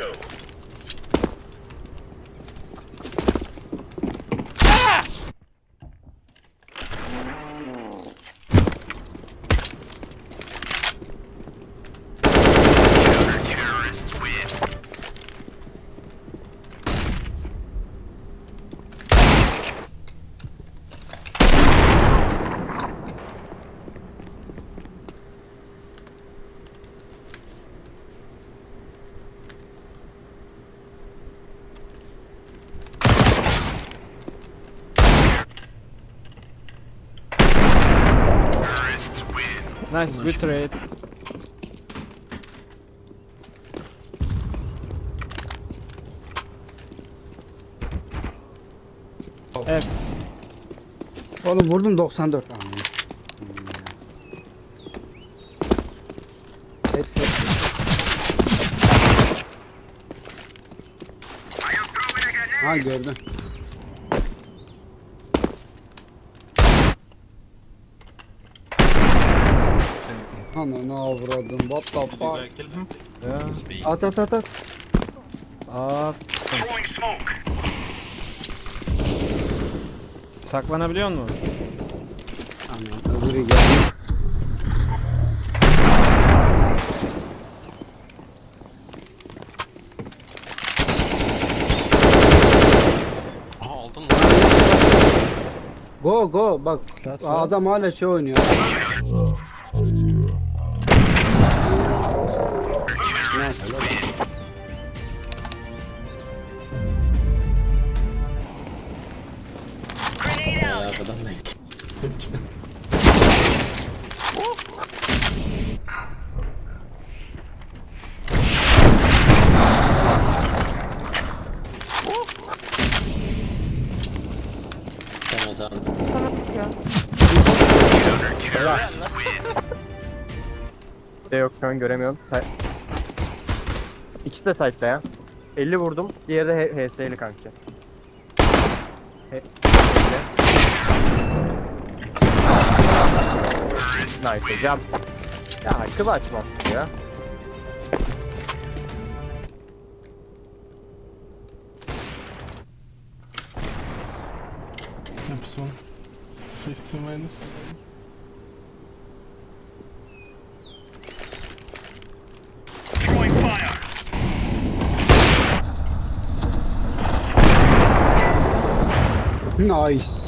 go. Nice, good trade. Evet. Oğlum vurdum 94. Aman. Hepsi. Ha gördüm. Ananı avradım. What the fuck? him? Ya. At at at at. Throwing smoke. saklanabiliyor musun? Aman öbürü geldi. Aha aldın mı? Go go bak. Adam hala şey oynuyor. Terrorists win. Grenade out. Arkadan da Tamam tamam. Counter-terrorists win. de yok şu an göremiyorum. Say İkisi de site'da ya. 50 vurdum. Diğeri de H- HS'li kanki. H- Terrorists Nice hocam. Ya hakkı açmazsın ya. One. 50 minus. Nice.